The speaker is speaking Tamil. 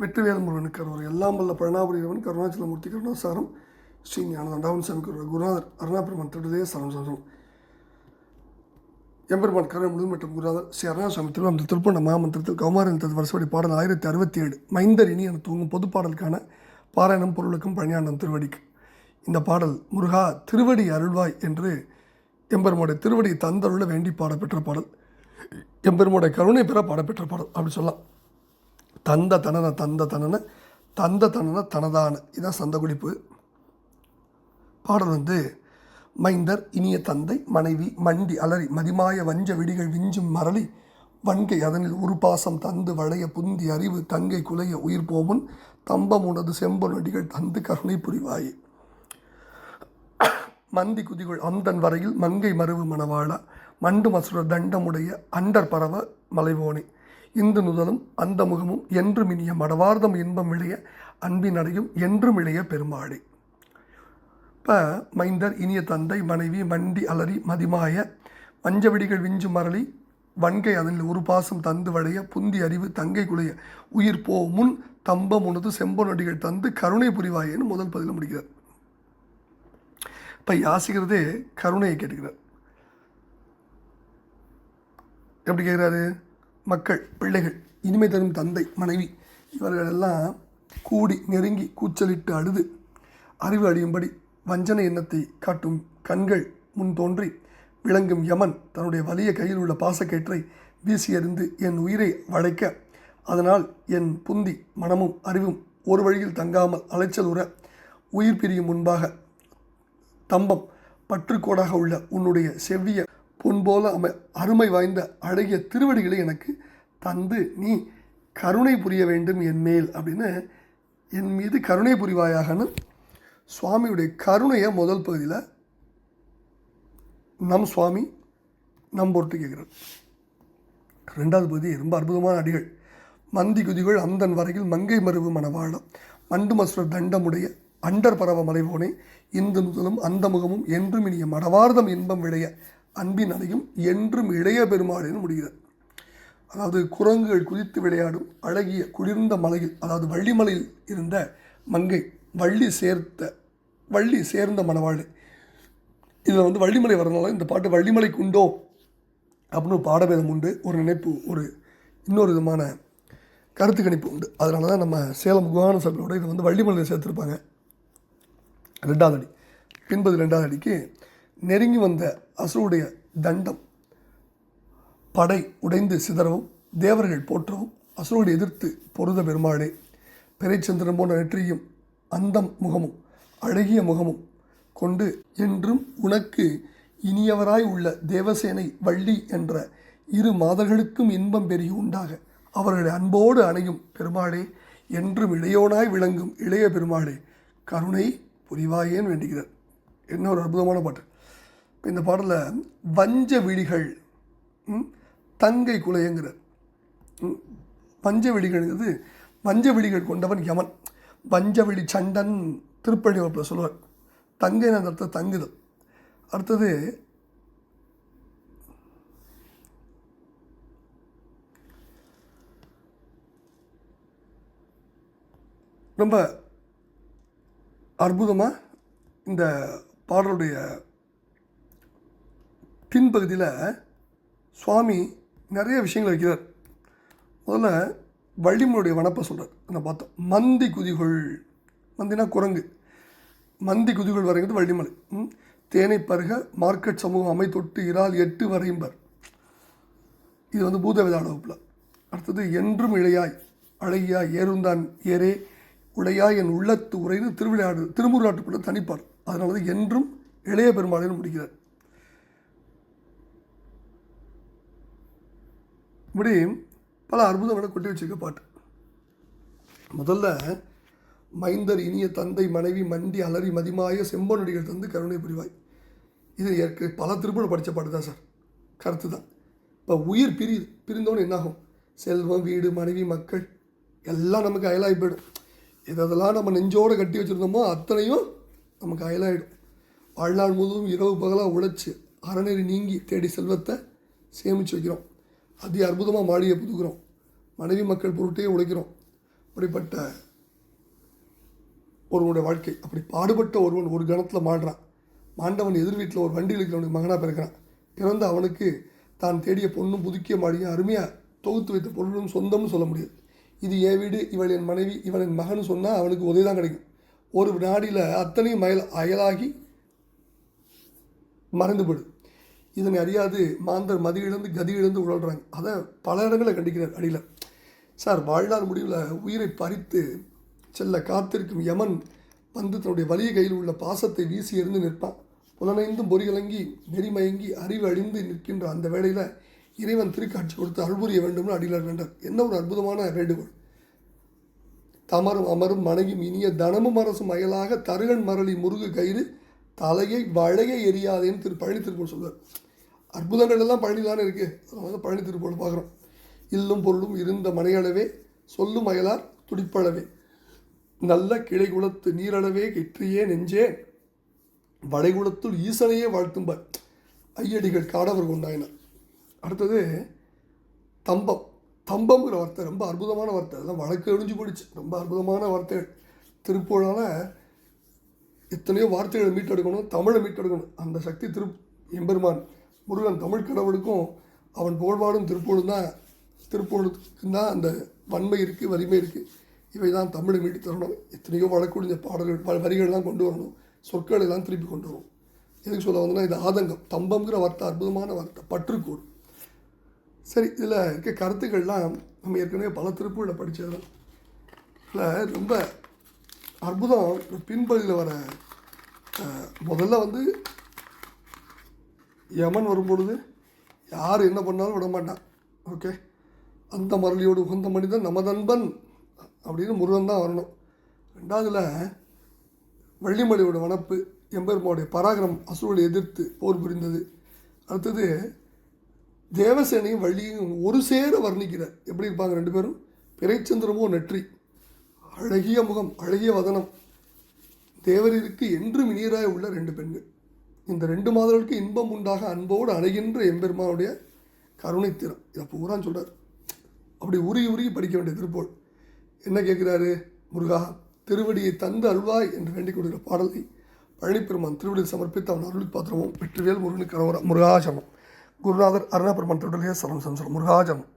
வெற்றிவேல் முருகனுக்கு கருவர் எல்லாம் வல்ல பழனாபுரியவன் கருணாச்சலமூர்த்தி கருணாசாரம் ஸ்ரீ ஞானதண்டாவன் சாமி கருவர் குருநாதர் அருணாபெருமான் திருடதே சரம் சரம் எம்பெருமான் கருணை முழு மற்றும் குருநாதர் ஸ்ரீ அருணாசாமி திரு அந்த திருப்பண்ண மாமந்திரத்தில் கௌமாரன் தது வருஷப்படி பாடல் ஆயிரத்தி அறுபத்தி ஏழு மைந்தர் இனி என தூங்கும் பொது பாடலுக்கான பாராயணம் பொருளுக்கும் பழனியாண்டம் திருவடிக்கு. இந்த பாடல் முருகா திருவடி அருள்வாய் என்று எம்பெருமானுடைய திருவடி தந்தருள வேண்டி பாடப்பெற்ற பாடல். எம்பெருமானுடைய கருணை பெற பாடப்பெற்ற பாடல் அப்படி சொல்லலாம். தந்த தனன தந்த தனன தந்த தனன தனதான. இதான் சந்த குடிப்பு பாடல் வந்து மைந்தர் இனிய தந்தை மனைவி மண்டி அலறி மதிமாய வஞ்ச விடிகள் விஞ்சும் மரளி வன்கை அதனில் உருபாசம் தந்து வளைய புந்தி அறிவு தங்கை குலைய உயிர் போமுன் தம்பம் உனது செம்பொனடிகள் தந்து கருணை புரிவாயே. மந்தி குதிகள் அந்தன் வரையில் மங்கை மருவு மணவாள மண்டு மசுர தண்டமுடைய அண்டர் பரவ மலைவோனே. இந்து நுதலும் அந்த முகமும் என்றும் இனிய மடவார்தம் இன்பம் இளைய அன்பின் அடையும் என்றும் இளைய பெருமாளே. இப்போ மைந்தர் இனிய தந்தை மனைவி மண்டி அலறி மதிமாய மஞ்சவெடிகள் விஞ்சு மரளி வன்கை அதனில் ஒரு பாசம் தந்து வளைய புந்தி அறிவு தங்கை குலைய உயிர் போ முன் தம்பம் உனது செம்பொனடிகள் தந்து கருணை புரிவாயேன்னு முதல் பதில முடிக்கிறார். இப்போ யாசிக்கிறதே கருணையை கேட்டுக்கிறார். எப்படி கேட்குறாரு? மக்கள் பிள்ளைகள் இனிமை தரும் தந்தை மனைவி இவர்கள் எல்லாம் கூடி நெருங்கி கூச்சலிட்டு அழுது அறிவு அழியும்படி வஞ்சனை எண்ணத்தை காட்டும் கண்கள் முன் தோன்றி விளங்கும் யமன் தன்னுடைய வலிய கையில் உள்ள பாசக்கயிற்றை வீசி எறிந்து என் உயிரை வளைக்க அதனால் என் புந்தி மனமும் அறிவும் ஒரு வழியில் தங்காமல் அலைச்சல் உற உயிர் பிரியும் முன்பாக தம்பம் பற்றுக்கோடாக உள்ள உன்னுடைய செவ்விய பொன்போல போல அருமை வாய்ந்த அழகிய திருவடிகளை எனக்கு தந்து நீ கருணை புரிய வேண்டும் என் மேல் அப்படின்னு என் மீது கருணை புரிவாயாகனு சுவாமியுடைய கருணையை முதல் பகுதியில் நம் சுவாமி நம் பொறுத்து கேட்குறார். ரெண்டாவது பகுதி ரொம்ப அற்புதமான அடிகள். மந்தி குதிகள் அந்தன் வரையில் மங்கை மருவு மணவாளம் மண்டு தண்டமுடைய அண்டர் பரவ மலைவோனே இந்து முதலும் அந்த முகமும் என்றும் இனிய மடவார்தம் இன்பம் விளைய அன்பின் அலையும் என்றும் இளைய பெருமாளேன்னு முடிகிறார் அதாவது குரங்குகள் குதித்து விளையாடும் அழகிய குளிர்ந்த மலையில் அதாவது வள்ளிமலையில் இருந்த மங்கை வள்ளி சேர்த்த வள்ளி சேர்ந்த மணவாள் இதில் வந்து வள்ளிமலை வரதுனால இந்த பாட்டு வள்ளிமலைக்கு உண்டோ அப்படின்னு ஒரு பாடபேதம் உண்டு ஒரு நினைப்பு ஒரு இன்னொரு விதமான கருத்து கணிப்பு உண்டு. அதனால தான் நம்ம சேலம் குகான சபையோட இதை வந்து வள்ளிமலையில் சேர்த்துருப்பாங்க. ரெண்டாவது அடி பின்பது ரெண்டாவது அடிக்கு நெருங்கி வந்த அசுருடைய தண்டம். படை உடைந்து சிதறவும் தேவர்கள் போற்றவும் அசுரோடு எதிர்த்து பொருத பெருமாளே. பிறைச்சந்திரன் போன்ற நெற்றியும் அந்தம் முகமும் அழகிய முகமும் கொண்டு என்றும் உனக்கு இனியவராய் உள்ள தேவசேனை வள்ளி என்ற இரு மாதர்களுக்கும் இன்பம் பெருகி உண்டாக. அவர்களை அன்போடு அணையும் பெருமாளே என்றும் இளையோனாய் விளங்கும் இளைய பெருமாளே கருணை புரிவாயேன் வேண்டுகிறார். என்ன ஒரு அற்புதமான பாட்டு. இந்த பாடலில் வஞ்ச விழிகள் ம், தங்கை குலையங்கிறார் ம், வஞ்ச விழிகள்ங்கிறது வஞ்ச விழிகள் கொண்டவன் யமன். வஞ்ச விழி சண்டன் திருப்பள்ளி வகுப்பில் சொல்லுவார். தங்கை அந்த அர்த்தம் தங்குதல். அடுத்தது ரொம்ப அற்புதமாக இந்த பாடலுடைய பின்பகுதியில் சுவாமி நிறைய விஷயங்கள் வைக்கிறார். முதல்ல வள்ளிமனுடைய வனப்பை சொல்கிறார் நான் பார்த்தோம். மந்தி குதிகள். மந்தினா குரங்கு. மந்தி குதிகள் வரைங்கிறது வள்ளிமலை. தேனை பருக மார்க்கெட் சமூகம் அமை தொட்டு இறால் எட்டு வரையும்பர். இது வந்து பூதவேதாள வகுப்பில். அடுத்தது என்றும் இழையாய். அழகியாய் ஏறுந்தான் ஏரே உளையாய் என் உள்ளத்து உரைன்னு திருவிளையாடு திருமுருகாட்டுப்பட தனிப்பார். அதனால தான் என்றும் இளைய பெருமாளைன்னு முடிக்கிறார். இப்படி பல அற்புதங்களை கொட்டி வச்சிருக்க பாட்டு. முதல்ல மைந்தர் இனிய தந்தை மனைவி மண்டி அலறி மதிமாய செம்பொனடிகள் தந்து கருணை புரிவாய். இது ஏற்க பல திருப்பூர் படித்த பாட்டு தான் சார். கருத்து தான். இப்போ உயிர் பிரி பிரிந்தோன்னு என்னாகும்? செல்வம் வீடு மனைவி மக்கள் எல்லாம் நமக்கு அயலாகி போயிடும். எதெல்லாம் நம்ம நெஞ்சோடு கட்டி வச்சுருந்தோமோ அத்தனையும் நமக்கு அயலாகிடும் வாழ்நாள் முழுவதும் இரவு பகலாக உழைச்சி அறநெறி நீங்கி தேடி செல்வத்தை சேமித்து வைக்கிறோம். அதி அற்புதமாக மாடியை புதுக்கிறோம். மனைவி மக்கள் பொருட்டையே உழைக்கிறோம் அப்படிப்பட்ட ஒருவனுடைய வாழ்க்கை. அப்படி பாடுபட்ட ஒருவன் ஒரு கணத்தில் மாடுறான் மாண்டவன் எதிர் வீட்டில் ஒரு வண்டியில் இருக்கிறவனுக்கு மகனாக பிறக்கிறான். பிறந்த அவனுக்கு தான் தேடிய பொண்ணும் புதுக்கிய மாடியும் அருமையாக தொகுத்து வைத்த பொருளும் சொந்தம்னு சொல்ல முடியாது. இது என் வீடு இவள் என் மனைவி இவன் என் மகன் சொன்னால் அவனுக்கு உதவி தான் கிடைக்கும். ஒரு நாடியில் அத்தனையும் மயல் அயலாகி மறைந்து இதனை அறியாது மாந்தர் மதி இழந்து கதி இழந்து உழல்றாங்க. அதை பல இடங்களில் கண்டிக்கிறார் அடியில். சார் வாழ்நாள் முடிவில் உயிரை பறித்து செல்ல காத்திருக்கும் யமன் வந்து தன்னுடைய வலிய கையில் உள்ள பாசத்தை வீசி எறிந்து நிற்பான். புலனைந்தும் பொறிகலங்கி நெறிமயங்கி அறிவு அழிந்து நிற்கின்ற அந்த வேளையில் இறைவன் திருக்காட்சி கொடுத்து அருள்புரிய வேண்டும்னு அடியிலார் வேண்டார். என்ன ஒரு அற்புதமான வேண்டுகோள். தமரும் அமரும் மனையும் இனிய தனமும் அரசும் அயலாக தருகன் மரளி முருகு கயிறு தலையை வளைய எரியாதேன்னு திரு பழனி திருப்பூர் சொல்வார். அற்புதங்கள் எல்லாம் பழனிலான இருக்குது அதனால வந்து பழனி திருப்பூர் பார்க்குறோம். இல்லும் பொருளும் இருந்த மனையளவே சொல்லும் அயலார் துடிப்பளவே. நல்ல கிளை குலத்து நீரளவே கெற்றியே நெஞ்சே. வடைகுலத்துள் ஈசனையே வாழ்த்தும்பார். ஐயடிகள் காடவர் கொண்டாயினார். அடுத்தது தம்பம். தம்பம்ங்கிற வார்த்தை ரொம்ப அற்புதமான வார்த்தை. அதெல்லாம் வழக்கு ஒழிஞ்சு போயிடுச்சு. ரொம்ப அற்புதமான வார்த்தைகள். திருப்பூரால் எத்தனையோ வார்த்தைகளை மீட்டெடுக்கணும் தமிழை மீட்டெடுக்கணும். அந்த சக்தி திரு எம்பெருமான். முருகன் தமிழ் கடவுளுக்கும் அவன் புகழ்பாடும் திருப்பூரும் தான் திருப்பூருக்கு தான் அந்த வன்மை இருக்குது வலிமை இருக்குது இவை தான் தமிழை மீட்டு தரணும். எத்தனையோ வழக்குடிஞ்ச பாடல்கள் வ- வரிகள்லாம் கொண்டு வரணும். சொற்கள் எல்லாம் திருப்பி கொண்டு வரணும் எதுக்கு சொல்ல வந்தோம்னா இது ஆதங்கம். தம்பம்ங்கிற வார்த்தை அற்புதமான வார்த்தை பற்றுக்கோடு சரி இதில் இருக்க கருத்துக்கள்லாம் நம்ம ஏற்கனவே பல திருப்பூரில் படித்தது இதில் ரொம்ப அற்புதம் பின்பகுதியில் வர முதல்ல வந்து யமன் வரும்பொழுது யார் என்ன பண்ணாலும் விட மாட்டான் ஓகே அந்த மரளியோடு உகந்த மனிதன் நமதன்பன் அப்படின்னு முருகன் தான் வரணும். ரெண்டாவதுல வள்ளிமலையோட வனப்பு எம்பெருமாவுடைய பராக்கிரம் அசுரோடு எதிர்த்து போர் புரிந்தது. அடுத்தது தேவசேனையும் வள்ளியும் ஒரு சேர வர்ணிக்கிறார். எப்படி இருப்பாங்க ரெண்டு பேரும்? பிறைச்சந்திரமோ நெற்றி. அழகிய முகம் அழகிய வதனம். தேவரிற்கு என்றும் இனியராய் உள்ள ரெண்டு பெண்கள் இந்த ரெண்டு மாதங்களுக்கு இன்பம் உண்டாக அன்போடு அணைகின்ற எம்பெருமானுடைய கருணைத்திறம் இதை பூரா சொல்கிறார் அப்படி உருகி உருகி படிக்க வேண்டிய திருப்போல். என்ன கேட்குறாரு? முருகா திருவடியை தந்து அல்வாய் என்று வேண்டிக் கொள்கிற பாடலை பழனிப்பெருமான் திருவடியில் சமர்ப்பித்து அவன் அருள் பாத்திரமும் வெற்றிவேல் முருகனுக்கு கரவரா முருகாசனம் குருநாதர் அருணாபெருமான் திருடலே சரம் சரம் முருகாஜனம்.